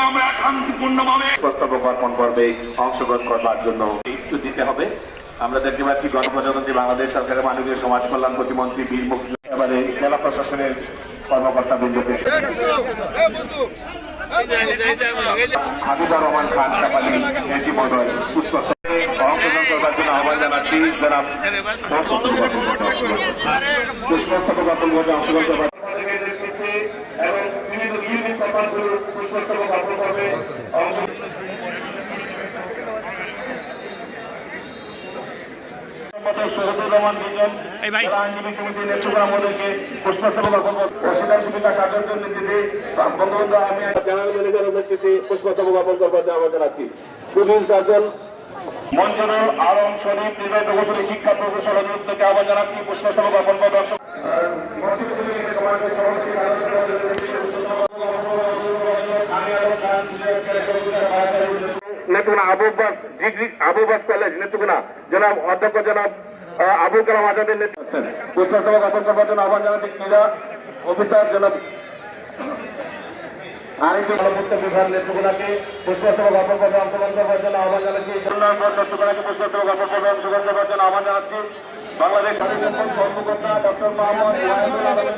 আমরা শান্তিপূর্ণভাবে প্রস্তাবক অর্পণ করবে অংশগ্রহণ করবার জন্য একটু দিতে হবে। আমরা দেখতে পাচ্ছি গণপ্রজাতন্ত্রী বাংলাদেশ সরকারের মাননীয় সমাজ কল্যাণ প্রতিমন্ত্রী বীর মুক্তি এবারে জেলা প্রশাসনের কর্মকর্তা বৃন্দকে হাবিবুর রহমান খান কাপালি এনটি মহোদয় পুষ্প অংশগ্রহণ করবার জন্য আহ্বান জানাচ্ছি অর্পণ করবে অংশগ্রহণ করবার এবং বিভিন্ন ইউনিট প্রকল্পগুলো পুষ্পস্তবক অর্পণ করবে অংশ- শহীদুর রহমান বিজন জেলা আমাদেরকে পুষ্পস্তবক অর্পণ করবে পুষ্পস্তবক অর্পণ করবার জানাচ্ছি সুনীল সার্জন মঞ্জুরুল আলম শরীফ নির্বাহিত কৌশলী শিক্ষা প্রকৌশল অধিদপ্তরকে আহ্বান জানাচ্ছি পুষ্পস্তবক অর্পণ করবে নেত্রকোনা আবু বাস ডিগ্রি আবু বাস কলেজ নেত্রকোনা জনাব অধ্যক্ষ জনাব আবুল কালাম আজাদের নেতৃত্বে। পুষ্পস্তবক অর্পণ করবার জন্য আহ্বান জানাচ্ছি ক্রীড়া অফিসার জনাব আরিফি গণপূর্ত বিভাগ নেত্রকোনাকে পুষ্পস্তবক অর্পণ করবে অংশগ্রহণ করবার জন্য আহ্বান জানাচ্ছি। নেত্রকোনাকে পুষ্পস্তবক অর্পণ করবে অংশগ্রহণ করবার জন্য আহ্বান জানাচ্ছি। বাংলাদেশ কর্মকর্তা ডক্টর মোহাম্মদ